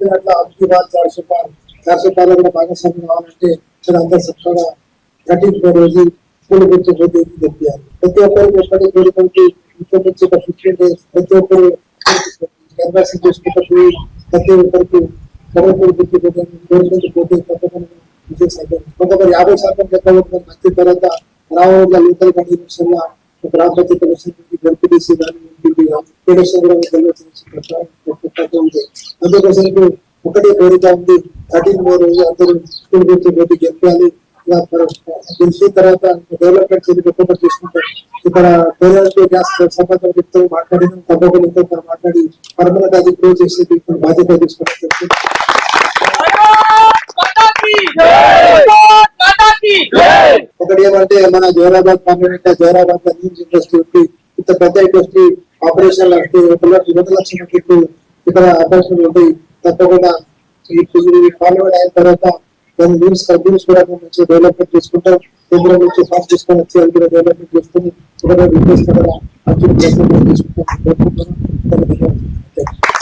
అట్లా అబ్కి బాద్ చార్సో పార్ చార్సో పార్లో కూడా భాగస్వామ్యం కావాలంటే ఇక్కడ అంతా చక్కగా కఠిన రోజు పూలు గుర్తు పోతే తెప్పియాలి ప్రతి ఒక్కరికి ఒక్కటి కోరికలకి ఇంట్లో నుంచి ఒక ఫిఫ్టీన్ డేస్ ప్రతి ఒక్కరు కన్వర్షన్ చేసుకుంటూ పోయి ప్రతి ఒక్కరికి కవర్పూడి గుర్తు పోతే కోరికలకి పోతే తప్పకుండా విజయ శాతం కొంతమంది యాభై శాతం చెప్పబడుతుంది మంచి తర్వాత రావుల లోకల్ కండిషన్ వల్ల ఒక గ్రామ పంచాయతీ ఎలక్షన్ నుంచి గెలిపిడిసి కానీ ఎంపీపీ కానీ ఎలక్షన్ కూడా గెలవచ్చు ముందు ఒకటే కోరిక ఉంది. థర్టీన్ మోర్ అందరూ గురించి పోటీ గెలపాలి. గెలిచిన తర్వాత డెవలప్మెంట్ గొప్పగా తీసుకుంటాం ఇక్కడ పేదలతో గ్యాస్ సంబంధం ఎంతో మాట్లాడినాం. తప్పకుండా మనం మాట్లాడి పర్మనెంట్ అది గ్రో చేసి బాధ్యత తీసుకుంటారు ఒకటి ఏమంటే మన జోరాబాద్ పర్మనెంట్ జోరాబాద్ ఇండస్ట్రీ ఉంది. ఇంత పెద్ద ఇండస్ట్రీ ఆపరేషన్ లాంటి ఒక లక్షల చెట్లు ఇక్కడ అవకాశం ఉంటాయి తప్పకుండా ఈ అయిన తర్వాత దాని రూల్స్ కంపెనీస్ కూడా మంచి డెవలప్మెంట్ చేసుకుంటాం. కేంద్రం నుంచి తీసుకొని వచ్చి అది కూడా డెవలప్మెంట్ చేసుకుని ఒకటే రిక్వెస్ట్ కూడా